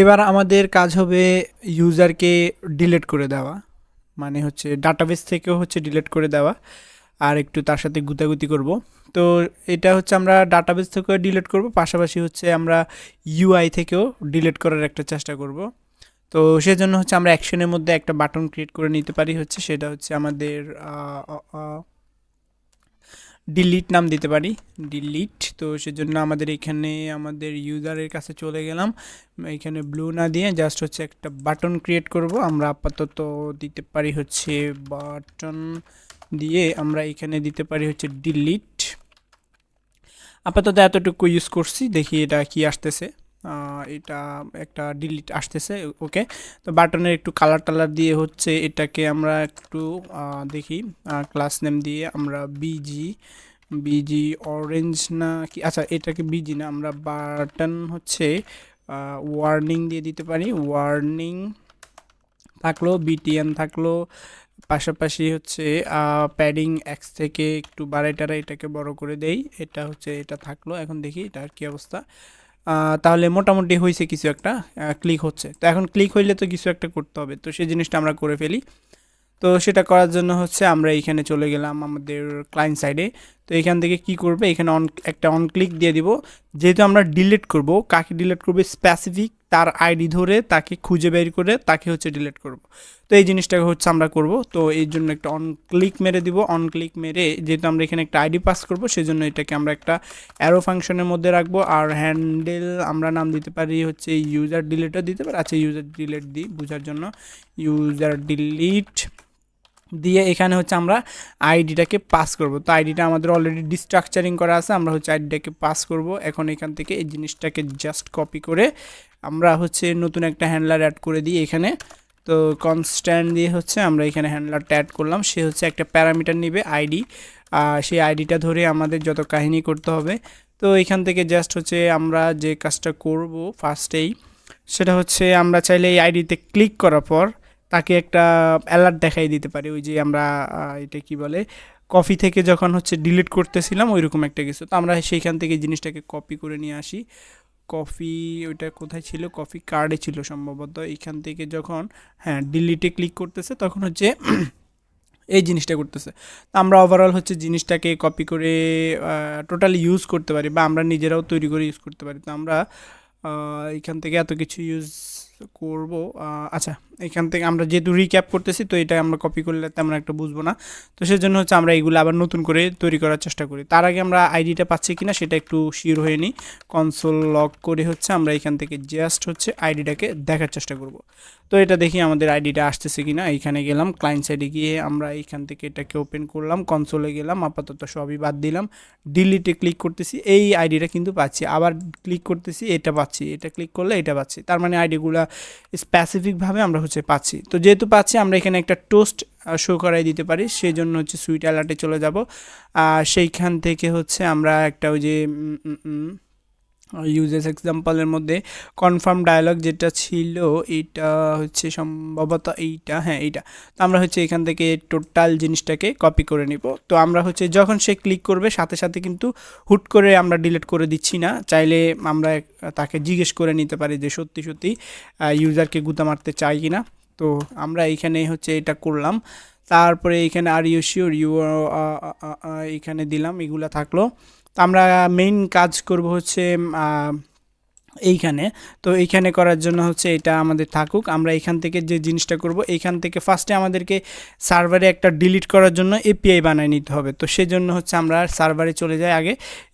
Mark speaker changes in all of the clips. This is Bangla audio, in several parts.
Speaker 1: এবার আমাদের কাজ হবে ইউজারকে ডিলিট করে দেওয়া। মানে হচ্ছে ডাটাবেস থেকেও হচ্ছে ডিলেট করে দেওয়া। আর একটু তার সাথে গুতাগুতি করব। তো এটা হচ্ছে আমরা ডাটাবেস থেকেও ডিলেট করব, পাশাপাশি হচ্ছে আমরা ইউআই থেকেও ডিলিট করার একটা চেষ্টা করব। তো সেজন্য হচ্ছে আমরা অ্যাকশনের মধ্যে একটা বাটন ক্রিয়েট করে নিতে পারি হচ্ছে, সেটা হচ্ছে আমাদের ডিলিট নাম দিতে পারি। ডিলিট তো সেজন্য আমাদের এখানে আমাদের ইউজারের কাছে চলে গেলাম। এখানে ব্লু না দিয়ে জাস্ট হচ্ছে একটা বাটন ক্রিয়েট করব। আমরা আপাতত দিতে পারি হচ্ছে বাটন দিয়ে আমরা এখানে দিতে পারি হচ্ছে ডিলিট আপাতত এতটুকু ইউজ করছি, দেখি এটা কি আসতেছে। এটা একটা ডিলিট আসতেছে ওকে তো বাটনের একটু কালার টালার দিয়ে হচ্ছে এটাকে আমরা একটু দেখি ক্লাস নেম দিয়ে আমরা বিজি বিজি অরেঞ্জ না কি আচ্ছা এটাকে বিজি না, আমরা বাটন হচ্ছে ওয়ার্নিং দিয়ে দিতে পারি ওয়ার্নিং থাকল বিটিএন থাকল, পাশাপাশি হচ্ছে প্যাডিং এক্স থেকে একটু বাড়াই টাড়াই এটাকে বড় করে দেই, এটা হচ্ছে, এটা থাকল, এখন দেখি, এটার কি অবস্থা? তাহলে মোটামুটি হয়েছে কিছু একটা ক্লিক হচ্ছে। তো এখন ক্লিক হইলে তো কিছু একটা করতে হবে। তো সেই জিনিসটা আমরা করে ফেলি। তো সেটা করার জন্য হচ্ছে আমরা এইখানে চলে গেলাম আমাদের ক্লায়েন্ট সাইডে তো এখান থেকে কি করবে? এখানে অন একটা অন ক্লিক দিয়ে দিব। যেহেতু আমরা ডিলিট করব, কাকে ডিলিট করবে? স্পেসিফিক তার আইডি ধরে তাকে খুঁজে বের করে তাকে হচ্ছে ডিলিট করব। তো এই জিনিসটাকে হচ্ছে আমরা করব। তো এই জন্য একটা অন ক্লিক মেরে দিব। অন ক্লিক মেরে যেহেতু আমরা এখানে একটা আইডি পাস করব সেই জন্য এটাকে আমরা একটা অ্যারো ফাংশনের মধ্যে রাখব। আর হ্যান্ডেল আমরা নাম দিতে পারি হচ্ছে ইউজার ডিলিটও দিতে পারি। আচ্ছা ইউজার ডিলিট দিই বোঝার জন্য। ইউজার ডিলিট দিয়ে এখানে হচ্ছে আমরা আইডিটাকে পাস করব। তো আইডিটা আমাদের অলরেডি ডিস্ট্রাকচারিং করা আছে, আমরা হচ্ছে আইডিটাকে পাস করব। এখন এখান থেকে এই জিনিসটাকে জাস্ট কপি করে আমরা হচ্ছে নতুন একটা হ্যান্ডলার অ্যাড করে দিই এখানে। তো কনস্ট্যান্ট দিয়ে হচ্ছে আমরা এখানে হ্যান্ডলারটা অ্যাড করলাম, সে হচ্ছে একটা প্যারামিটার নেবে আইডি। সেই আইডিটা ধরে আমাদের যত কাহিনী করতে হবে। তো এখান থেকে জাস্ট হচ্ছে আমরা যে কাজটা করব ফার্স্টেই সেটা হচ্ছে আমরা চাইলে এই আইডিতে ক্লিক করার পর তাকে একটা অ্যালার্ট দেখাই দিতে পারি। ওই যে আমরা এটা কি বলে কফি থেকে যখন হচ্ছে ডিলিট করতেছিলাম, ওইরকম একটা কিছু। তো আমরা সেইখান থেকে জিনিসটাকে কপি করে নিয়ে আসি। কফি ওইটা কোথায় ছিল? কফি কার্ডে ছিল সম্ভবত। এইখান থেকে যখন হ্যাঁ ডিলিটে ক্লিক করতেছে, তখন হচ্ছে এই জিনিসটা করতেছে। তো আমরা ওভারঅল হচ্ছে জিনিসটাকে কপি করে টোটালি ইউজ করতে পারি বা আমরা নিজেরাও তৈরি করে ইউজ করতে পারি। তো আমরা এখান থেকে এত কিছু ইউজ করব। আচ্ছা এখান থেকে আমরা যেহেতু রিক্যাপ করতেছি, তো এটা আমরা কপি করলে তেমন একটা বুঝব না। তো সেজন্য হচ্ছে আমরা এইগুলো আবার নতুন করে তৈরি করার চেষ্টা করি। তার আগে আমরা আইডিটা পাচ্ছি কিনা সেটা একটু শিওর হয়ে নিই। কনসোল লক করে হচ্ছে আমরা এখান থেকে জাস্ট হচ্ছে আইডিটাকে দেখার চেষ্টা করব। তো এটা দেখি আমাদের আইডিটা আসতেছে কিনা। এইখানে গেলাম ক্লায়েন্ট সাইডে গিয়ে আমরা এইখান থেকে এটাকে ওপেন করলাম কনসোলে গেলাম, আপাতত সবই বাদ দিলাম। ডিলিটে ক্লিক করতেছি, এই আইডিটা কিন্তু পাচ্ছি। আবার ক্লিক করতেছি, এটা পাচ্ছি, এটা ক্লিক করলে এটা পাচ্ছি। তার মানে আইডিগুলো স্পেসিফিকভাবে আমরা হচ্ছে পাচ্ছি। তো যেহেতু পাচ্ছি, আমরা এখানে একটা টোস্ট শো করাই দিতে পারি। সেই জন্য হচ্ছে সুইট অ্যালার্টে চলে যাব। আর সেইখান থেকে হচ্ছে আমরা একটা ওই যে ইউজেস এক্সাম্পলের মধ্যে কনফার্ম ডায়ালগ যেটা ছিল, এইটা হচ্ছে সম্ভবত এইটা হ্যাঁ এইটা। তো আমরা হচ্ছে এখান থেকে টোটাল জিনিসটাকে কপি করে নিব। তো আমরা হচ্ছে যখন সে ক্লিক করবে, সাথে সাথে কিন্তু হুট করে আমরা ডিলিট করে দিচ্ছি না। চাইলে আমরা তাকে জিজ্ঞেস করে নিতে পারি যে সত্যি সত্যি ইউজারকে গুতা মারতে চাই কি না। তো আমরা এইখানে হচ্ছে এটা করলাম। তারপরে এইখানে আর ইউ শিওর ইউ এইখানে দিলাম, এগুলা থাকল। আমরা মেইন কাজ করব হচ্ছে এইখানে। তো এইখানে করার জন্য হচ্ছে এটা আমাদের থাকুক। আমরা এখান থেকে যে জিনিসটা করব, এইখান থেকে ফার্স্টে আমাদেরকে সার্ভারে একটা ডিলিট করার জন্য এপিআই বানায় নিতে হবে। তো সেজন্য হচ্ছে আমরা সার্ভারে চলে যাই আগে।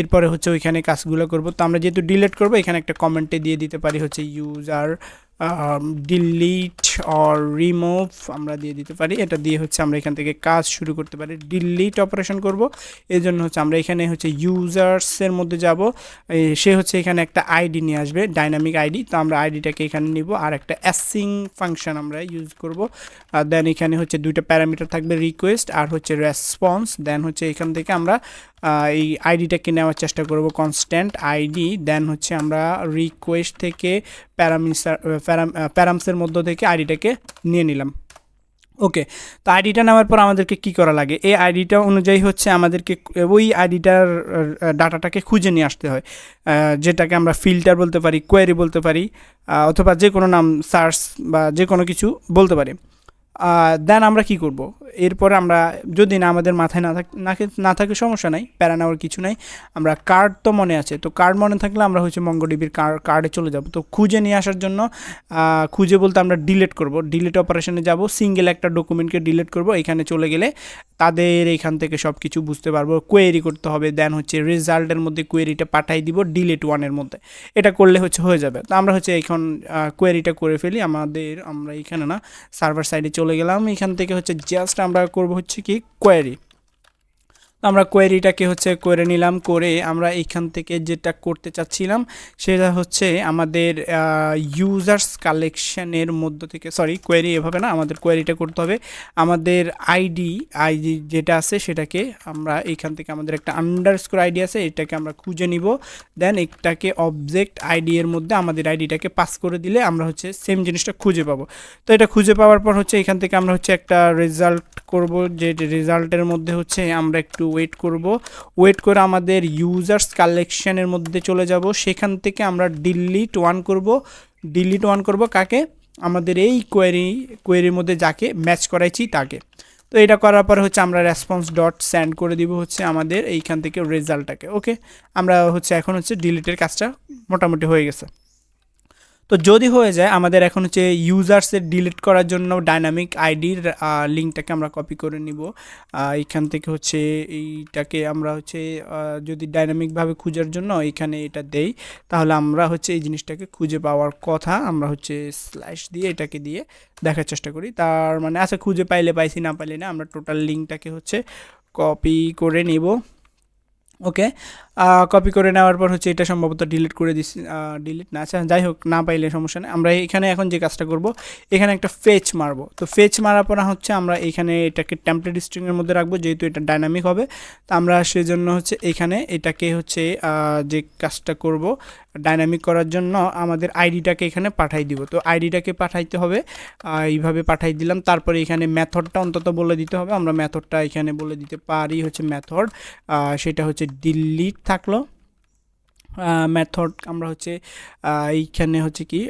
Speaker 1: এরপরে হচ্ছে ওইখানে কাজগুলো করব। তো আমরা যেহেতু ডিলিট করব, এখানে একটা কমেন্টে দিয়ে দিতে পারি হচ্ছে ইউজার ডিলিট অর রিমুভ আমরা দিয়ে দিতে পারি। এটা দিয়ে হচ্ছে আমরা এখান থেকে কাজ শুরু করতে পারি। ডিলিট অপারেশন করব। এই জন্য হচ্ছে আমরা এখানে হচ্ছে ইউজার্সের মধ্যে যাব। সে হচ্ছে এখানে একটা আইডি নিয়ে আসবে ডাইনামিক আইডি তো আমরা আইডিটাকে এখানে নিব আর একটা অ্যাসিং ফাংশন আমরা ইউজ করব। দেন এখানে হচ্ছে দুইটা প্যারামিটার থাকবে রিকোয়েস্ট আর হচ্ছে রেসপন্স দেন হচ্ছে এখান থেকে আমরা এই আইডিটাকে নেওয়ার চেষ্টা করব কনস্ট্যান্ট আইডি দেন হচ্ছে আমরা রিকোয়েস্ট থেকে প্যারামিসার প্যারামসের মধ্য থেকে আইডিটাকে নিয়ে নিলাম। ওকে তো আইডিটা নেওয়ার পর আমাদেরকে কি করা লাগে? এই আইডিটা অনুযায়ী হচ্ছে আমাদেরকে ওই আইডিটার ডাটাটাকে খুঁজে নিয়ে আসতে হয়। যেটাকে আমরা ফিল্টার বলতে পারি কোয়েরি বলতে পারি অথবা যে কোনো নাম সার্চ বা যে কোনো কিছু বলতে পারি। দেন আমরা কি করব? এরপর আমরা যদি না আমাদের মাথায় না থাক না না থাকে সমস্যা নাই প্যারা নেওয়ার কিছু নাই। আমরা কার্ড তো মনে আছে, তো কার্ড মনে থাকলে আমরা হচ্ছে মঙ্গডিবির কার্ডে চলে যাব। তো খুঁজে নিয়ে আসার জন্য খুঁজে বলতে আমরা ডিলেট করব। ডিলেট অপারেশনে যাব সিঙ্গেল একটা ডকুমেন্টকে ডিলেট করব, এখানে চলে গেলে তাদের এখান থেকে সব কিছু বুঝতে পারব কোয়েরি করতে হবে দেন হচ্ছে রেজাল্টের মধ্যে কোয়েরিটা পাঠাই দিব ডিলিট ওয়ানের মধ্যে। এটা করলে হচ্ছে হয়ে যাবে। তো আমরা হচ্ছে এখন কোয়েরিটা করে ফেলি। আমাদের, আমরা এখানে না সার্ভার সাইডে চলে গেলাম। এখান থেকে হচ্ছে জাস্ট আমরা করব হচ্ছে কি কোয়েরি আমরা কোয়েরিটাকে হচ্ছে করে নিলাম, করে আমরা এইখান থেকে যেটা করতে চাচ্ছিলাম সেটা হচ্ছে আমাদের ইউজার্স কালেকশানের মধ্য থেকে সরি কোয়েরি এভাবে না, আমাদের কোয়েরিটা করতে হবে। আমাদের আইডি আইডি যেটা আছে সেটাকে আমরা এখান থেকে আমাদের একটা আন্ডারস্কোর আইডি আছে, এটাকে আমরা খুঁজে নিব। দেন এটাকে অবজেক্ট আইডি এর মধ্যে আমাদের আইডিটাকে পাস করে দিলে আমরা হচ্ছে সেম জিনিসটা খুঁজে পাবো। তো এটা খুঁজে পাওয়ার পর হচ্ছে এখান থেকে আমরা হচ্ছে একটা রেজাল্ট করব, যে রেজাল্টের মধ্যে হচ্ছে আমরা একটু ওয়েট করব। ওয়েট করে আমাদের ইউজার্স কালেকশনের মধ্যে চলে যাব। সেখান থেকে আমরা ডিলিট ওয়ান করব। ডিলিট ওয়ান করব কাকে? আমাদের এই কোয়েরি কোয়েরির মধ্যে যাকে ম্যাচ করাইছি তাকে। তো এটা করার পর হচ্ছে আমরা রেসপন্স ডট সেন্ড করে দিব হচ্ছে আমাদের এইখান থেকে রেজাল্টটাকে ওকে আমরা হচ্ছে এখন হচ্ছে ডিলিটের কাজটা মোটামুটি হয়ে গেছে। তো যদি হয়ে যায় আমাদের এখন হচ্ছে ইউজার্সের ডিলিট করার জন্য ডাইনামিক আইডির লিঙ্কটাকে আমরা কপি করে নিব। আহ, এইখান থেকে হচ্ছে এইটাকে আমরা হচ্ছে যদি ডাইনামিকভাবে খোঁজার জন্য এখানে এটা দেই তাহলে আমরা হচ্ছে এই জিনিসটাকে খুঁজে পাওয়ার কথা আমরা হচ্ছে স্ল্যাশ দিয়ে এটাকে দিয়ে দেখার চেষ্টা করি। তার মানে আচ্ছা খুঁজে পাইলে পাইছি না পাইলে না আমরা টোটাল লিঙ্কটাকে হচ্ছে কপি করে নিব। ওকে কপি করে নেওয়ার পর হচ্ছে এটা সম্ভবত ডিলিট করে দিচ্ছি ডিলিট না আচ্ছা যাই হোক, না পাইলে সমস্যা নেই। আমরা এখানে এখন যে কাজটা করব, এখানে একটা ফেচ মারবো। তো ফেচ মারার পর হচ্ছে আমরা এখানে এটাকে টেমপ্লেট স্ট্রিংয়ের মধ্যে রাখব, যেহেতু এটা ডাইনামিক হবে। তো আমরা সেজন্য হচ্ছে এখানে এটাকে হচ্ছে যে কাজটা করব ডাইনামিক করার জন্য আমাদের আইডিটাকে এখানে পাঠাই দিব। তো আইডিটাকে পাঠাইতে হবে এইভাবে পাঠাই দিলাম। তারপরে এখানে মেথডটা অন্তত বলে দিতে হবে। আমরা মেথডটা এখানে বলে দিতে পারি হচ্ছে মেথড সেটা হচ্ছে ডিলিট থাকল। মেথড আমরা হচ্ছে এইখানে হচ্ছে কি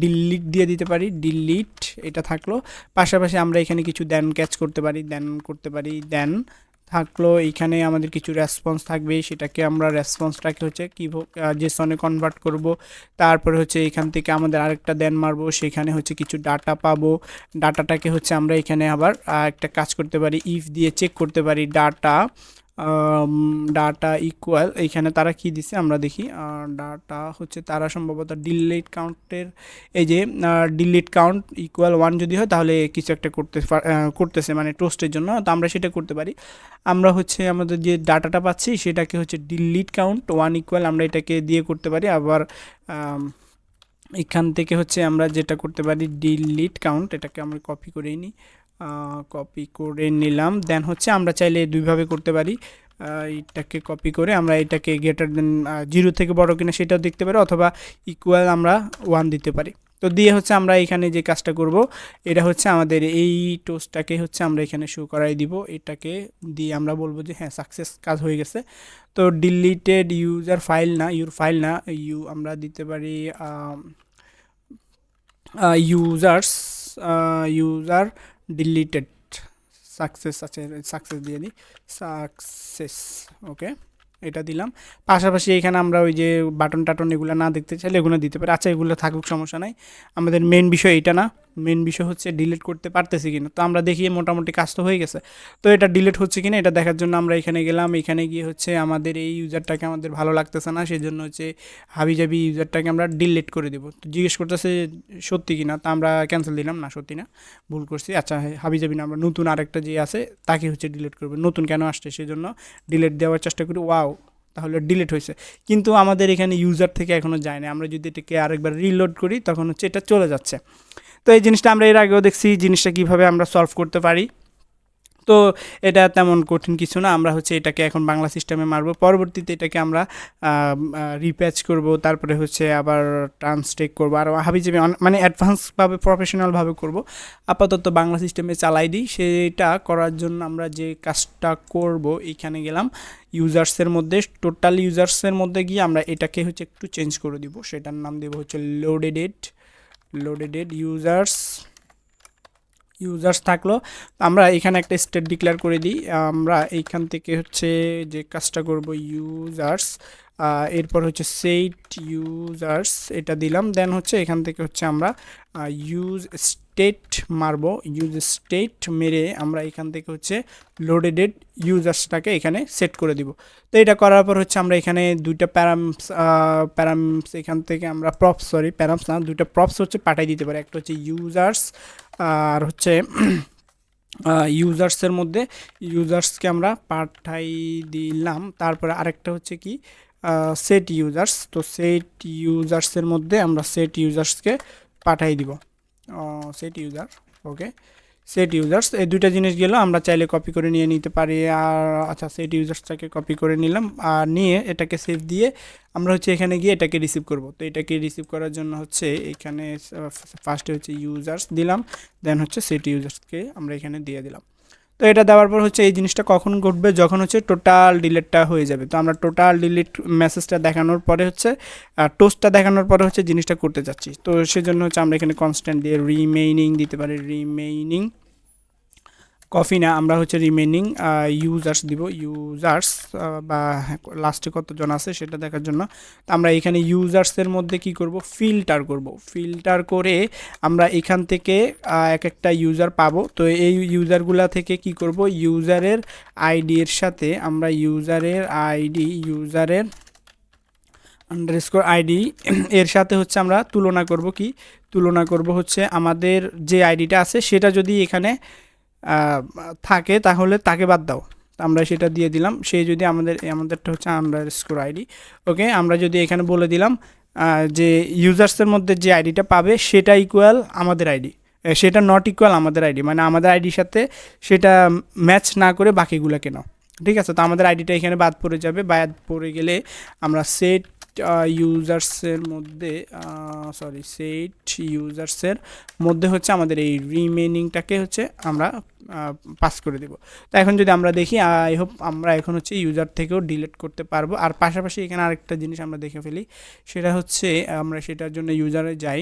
Speaker 1: ডিলিট দিয়ে দিতে পারি ডিলিট এটা থাকল। পাশাপাশি আমরা এখানে কিছু দেন ক্যাচ করতে পারি দেন করতে পারি দেন থাকল। এইখানে আমাদের কিছু রেসপন্স থাকবে, সেটাকে আমরা রেসপন্সটাকে হচ্ছে কি জেসনে কনভার্ট করব। তারপরে হচ্ছে এখান থেকে আমাদের আরেকটা দেন মারবো, সেখানে হচ্ছে কিছু ডাটা পাবো। ডাটাটাকে হচ্ছে আমরা এখানে আবার একটা কাজ করতে পারি ইফ দিয়ে চেক করতে পারি ডাটা ডাটা ইকুয়াল এইখানে তারা কি দিছে আমরা দেখি ডাটা হচ্ছে তারা সম্ভবত ডিলিট কাউন্টের এই যে ডিলিট কাউন্ট ইকুয়াল ওয়ান যদি হয় তাহলে কিছু একটা করতে করতেছে মানে টোস্টের জন্য, তো আমরা সেটা করতে পারি। আমরা হচ্ছে আমাদের যে ডাটাটা পাচ্ছি সেটাকে হচ্ছে ডিলিট কাউন্ট ওয়ান ইকুয়াল আমরা এটাকে দিয়ে করতে পারি। আবার এখান থেকে হচ্ছে আমরা যেটা করতে পারি ডিলিট কাউন্ট এটাকে আমরা কপি করে নিই। কপি করে নিলাম। দেন হচ্ছে আমরা চাইলে দুইভাবে করতে পারি। এটাকে কপি করে আমরা এটাকে গ্রেটার দেন জিরো থেকে বড় কিনা সেটাও দেখতে পারি অথবা ইকুয়াল আমরা ওয়ান দিতে পারি। তো দিয়ে হচ্ছে আমরা এখানে যে কাজটা করব, এটা হচ্ছে আমাদের এই টোস্টটাকে হচ্ছে আমরা এখানে শো করাই দিব। এটাকে দিয়ে আমরা বলব যে হ্যাঁ সাকসেস কাজ হয়ে গেছে। তো ডিলিটেড ইউজার ফাইল না ইউর ফাইল না ইউ আমরা দিতে পারি ইউজার্স ইউজার ডিলিটেড সাকসেস আছে সাকসেস দিয়ে দিই সাকসেস ওকে এটা দিলাম। পাশাপাশি এখানে আমরা ওই যে বাটন টাটন এগুলো না দেখতে চাইলে এগুলো দিতে পারি। আচ্ছা এগুলো থাকুক, সমস্যা নাই। আমাদের মেন বিষয় এটা না। মেন বিষয় হচ্ছে ডিলিট করতে পারতেছি কিনা। তো আমরা দেখি মোটামুটি কাজ তো হয়ে গেছে। তো এটা ডিলিট হচ্ছে কিনা এটা দেখার জন্য আমরা এখানে গেলাম। এখানে গিয়ে হচ্ছে আমাদের এই ইউজারটাকে আমাদের ভালো লাগতেছে না। সেই জন্য হচ্ছে হাবি জাবি ইউজারটাকে আমরা ডিলিট করে দেবো। তো জিজ্ঞেস করতেছে সত্যি কিনা। তা আমরা ক্যান্সেল দিলাম। না, সত্যি না। ভুল করছি। আচ্ছা হাবি যাবি না, আমরা নতুন আরেকটা যে আছে, তাকে হচ্ছে ডিলিট করব। নতুন কেন আসছে? সেই জন্য ডিলিট দেওয়ার চেষ্টা করি। ওয়াও তাহলে ডিলিট হয়েছে। কিন্তু আমাদের এখানে ইউজার থেকে এখনও যায় না আমরা যদি এটাকে আরেকবার রিলোড করি, তখন হচ্ছে এটা চলে যাচ্ছে। তো এই জিনিসটা আমরা এর আগেও দেখছি, জিনিসটা কীভাবে আমরা সলভ করতে পারি। তো এটা তেমন কঠিন কিছু না। আমরা হচ্ছে এটাকে এখন বাংলা সিস্টেমে মারবো। পরবর্তীতে এটাকে আমরা রিপ্যাচ করব। তারপরে হচ্ছে আবার ট্রান্সটেক করব। আর হাবিজাবি মানে অ্যাডভান্সভাবে প্রফেশনালভাবে করব। আপাতত বাংলা সিস্টেমে চালাই দিই। সেটা করার জন্য আমরা যে কাজটা করব, এখানে গেলাম ইউজার্সের মধ্যে। টোটাল ইউজার্সের মধ্যে গিয়ে আমরা এটাকে হচ্ছে একটু চেঞ্জ করে দিব। সেটার নাম দেবো হচ্ছে লোডেডেড লোডেডেড ইউজার্স ইউজার্স থাকল। আমরা এখানে একটা স্টেট ডিক্লেয়ার করে দিই। আমরা এইখান থেকে হচ্ছে যে কাজটা করব ইউজার্স এরপর হচ্ছে সেইট ইউজার্স এটা দিলাম। দেন হচ্ছে এখান থেকে হচ্ছে আমরা ইউজ স্টেট মারবো ইউজ স্টেট মেরে আমরা এখান থেকে হচ্ছে লোডেডেড ইউজার্সটাকে এখানে সেট করে দিব। তো এটা করার পর হচ্ছে আমরা এখানে দুইটা প্যারামস প্যারামস এখান থেকে আমরা প্রপস সরি প্যারামস না, দুইটা প্রপস হচ্ছে পাঠিয়ে দিতে পারি। একটা হচ্ছে ইউজার্স আর হচ্ছে ইউজার্সের মধ্যে ইউজার্সকে আমরা পাঠাই দিলাম। তারপরে আরেকটা হচ্ছে কি সেট ইউজার্স তো সেট ইউজার্সের মধ্যে আমরা সেট ইউজার্সকে পাঠাই দিব। Set user okay set users এই দুইটা জিনিস গেল, আমরা চাইলে কপি করে নিয়ে নিতে পারি, আর আচ্ছা সেট ইউজার্সটাকে কপি করে নিলাম, আর নিয়ে এটাকে সেভ দিয়ে আমরা হচ্ছে এখানে গিয়ে এটাকে রিসিভ করব। তো এটাকে রিসিভ করার জন্য হচ্ছে এখানে ফার্স্টে হচ্ছে ইউজার্স দিলাম দেন হচ্ছে সেট ইউজার্সকে আমরা এখানে দিয়ে দিলাম। তো এটা দেওয়ার পর হচ্ছে এই জিনিসটা কখন ঘটবে? যখন হচ্ছে টোটাল ডিলেটটা হয়ে যাবে। তো আমরা টোটাল ডিলিট মেসেজটা দেখানোর পরে হচ্ছে টোস্টটা দেখানোর পরে হচ্ছে জিনিসটা করতে যাচ্ছি। তো সেজন্য হচ্ছে আমরা এখানে কনস্ট্যান্ট দিয়ে রিমেইনিং দিতে পারি। রিমেইনিং কফি না, আমরা হচ্ছে রিমেনিং ইউজার্স দিব। ইউজার্স বা লাস্টে কতজন আছে সেটা দেখার জন্য। আমরা এখানে ইউজার্সের মধ্যে কি করব? ফিল্টার করব। ফিল্টার করে আমরা এখান থেকে এক একটা ইউজার পাবো। তো এই ইউজারগুলা থেকে কি করব? ইউজারের আইডি এর সাথে আমরা ইউজারের আইডি ইউজারের আন্ডারস্কোর আইডি এর সাথে হচ্ছে আমরা তুলনা করব কি? তুলনা করব হচ্ছে আমাদের যে আইডিটা আছে সেটা যদি এখানে থাকে, তাহলে তাকে বাদ দাও। আমরা সেটা দিয়ে দিলাম। সে যদি আমাদের আমাদেরটা হচ্ছে আন্ডার স্কোর আইডি ওকে আমরা যদি এখানে বলে দিলাম যে ইউজার্সের মধ্যে যে আইডিটা পাবে, সেটা ইকুয়াল আমাদের আইডি সেটা নট ইকুয়াল আমাদের আইডি মানে আমাদের আইডির সাথে সেটা ম্যাচ না করে বাকিগুলোকে নাও। ঠিক আছে? তো আমাদের আইডিটা এখানে বাদ পড়ে যাবে। বাদ পড়ে গেলে আমরা সেট ইউজার্সের মধ্যে সরি সেট ইউজার্সের মধ্যে হচ্ছে আমাদের এই রিমেনিংটাকে হচ্ছে আমরা পাস করে দেব। তো এখন যদি আমরা দেখি আই হোপ আমরা এখন হচ্ছে ইউজার থেকেও ডিলিট করতে পারব। আর পাশাপাশি এখানে আরেকটা জিনিস আমরা দেখে ফেলি, সেটা হচ্ছে আমরা সেটার জন্য ইউজারে যাই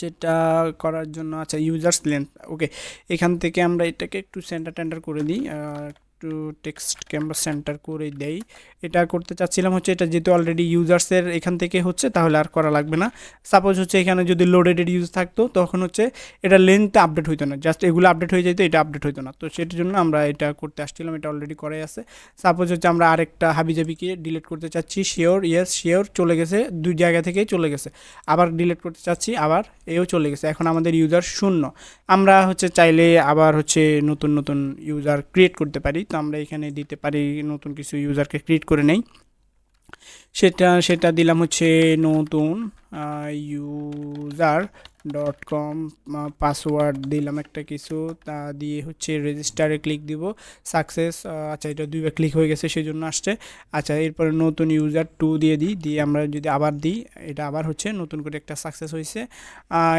Speaker 1: সেটা করার জন্য আচ্ছা ইউজার্স লেন্থ ওকে এখান থেকে আমরা এটাকে একটু সেন্টার টেন্টার করে দিই একটু টেক্সট আমরা সেন্টার করে দেই। এটা করতে চাচ্ছিলাম হচ্ছে এটা যেহেতু অলরেডি ইউজার্সের এখান থেকে হচ্ছে, তাহলে আর করা লাগবে না। সাপোজ হচ্ছে এখানে যদি লোডেডেড ইউজ থাকতো, তখন হচ্ছে এটা লেন্থ আপডেট হইতো না। জাস্ট এগুলো আপডেট হয়ে যেত এটা আপডেট হইতো না। তো সেটার জন্য আমরা এটা করতে আসছিলাম, এটা অলরেডি করাই আছে। সাপোজ হচ্ছে আমরা আরেকটা হাবিজাবিকে ডিলিট করতে চাচ্ছি শিওর ইয়েস শিওর চলে গেছে, দুই জায়গা থেকেই চলে গেছে। আবার ডিলিট করতে চাচ্ছি, আবার এও চলে গেছে। এখন আমাদের ইউজার শূন্য। আমরা হচ্ছে চাইলে আবার হচ্ছে নতুন নতুন ইউজার ক্রিয়েট করতে পারি। আমরা এখানে দিতে পারি নতুন কিছু ইউজারকে ক্রিয়েট করে নেই। সেটা সেটা দিলাম হচ্ছে নতুন ইউজার ডট কম পাসওয়ার্ড দিলাম একটা কিছু, তা দিয়ে হচ্ছে রেজিস্টারে ক্লিক দিব। সাকসেস আচ্ছা এটা দুইবার ক্লিক হয়ে গেছে সেই জন্য আসছে। আচ্ছা এরপরে নতুন ইউজার টু দিয়ে দিই, দিয়ে আমরা যদি আবার দিই, এটা আবার হচ্ছে নতুন করে একটা সাকসেস হয়েছে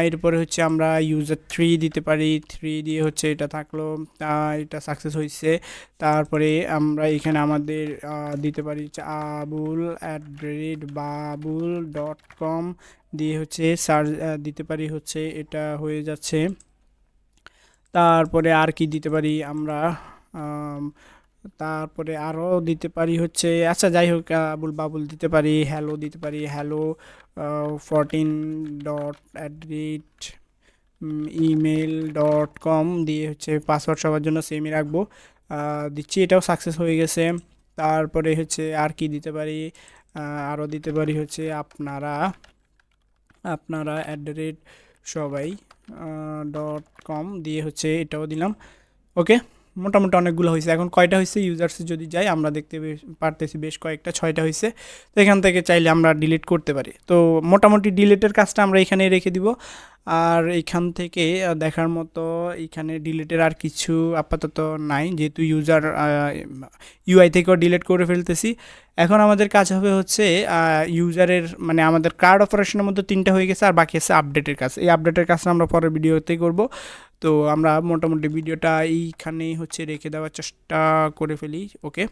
Speaker 1: এরপরে হচ্ছে আমরা ইউজার থ্রি দিতে পারি থ্রি দিয়ে হচ্ছে এটা থাকল এটা সাকসেস হয়েছে তারপরে আমরা এখানে আমাদের দিতে পারি Abul at rate Babul dot com দিয়ে হচ্ছে সার্চ দিতে পারি হচ্ছে, এটা হয়ে যাচ্ছে। তারপরে আর কি দিতে পারি আমরা? তারপরে আরও দিতে পারি হচ্ছে আচ্ছা যাই হোক আবুল বাবুল দিতে পারি হ্যালো দিতে পারি hello fourteen dot at rate email dot com দিয়ে হচ্ছে পাসওয়ার্ড সবার জন্য সেমই রাখব। দিচ্ছি, এটাও সাকসেস হয়ে গেছে। তারপরে হচ্ছে আর কি দিতে পারি? আরও দিতে পারি হচ্ছে আপনারা আপনারা অ্যাট দ্য রেট সবাই ডট কম দিয়ে হচ্ছে এটাও দিলাম। ওকে মোটামুটি অনেকগুলো হয়েছে। এখন কয়টা হয়েছে? ইউজার্সে যদি যাই, আমরা দেখতে পারতেছি বেশ কয়েকটা, ছয়টা হয়েছে। তো এখান থেকে চাইলে আমরা ডিলিট করতে পারি। তো মোটামুটি ডিলিটের কাজটা আমরা এখানে রেখে দিব। আর এইখান থেকে দেখার মতো এইখানে ডিলিটের আর কিছু আপাতত নাই। যেহেতু ইউজার ইউআই থেকেও ডিলিট করে ফেলতেছি। এখন আমাদের কাজ হবে হচ্ছে ইউজারের মানে আমাদের কার্ড অপারেশনের মধ্যে তিনটা হয়ে গেছে আর বাকি আছে আপডেটের কাজ। এই আপডেটের কাজটা আমরা পরের ভিডিওতে করব। তো আমরা মোটামুটি ভিডিওটা এইখানেই হচ্ছে রেখে দেওয়ার চেষ্টা করে ফেলি ওকে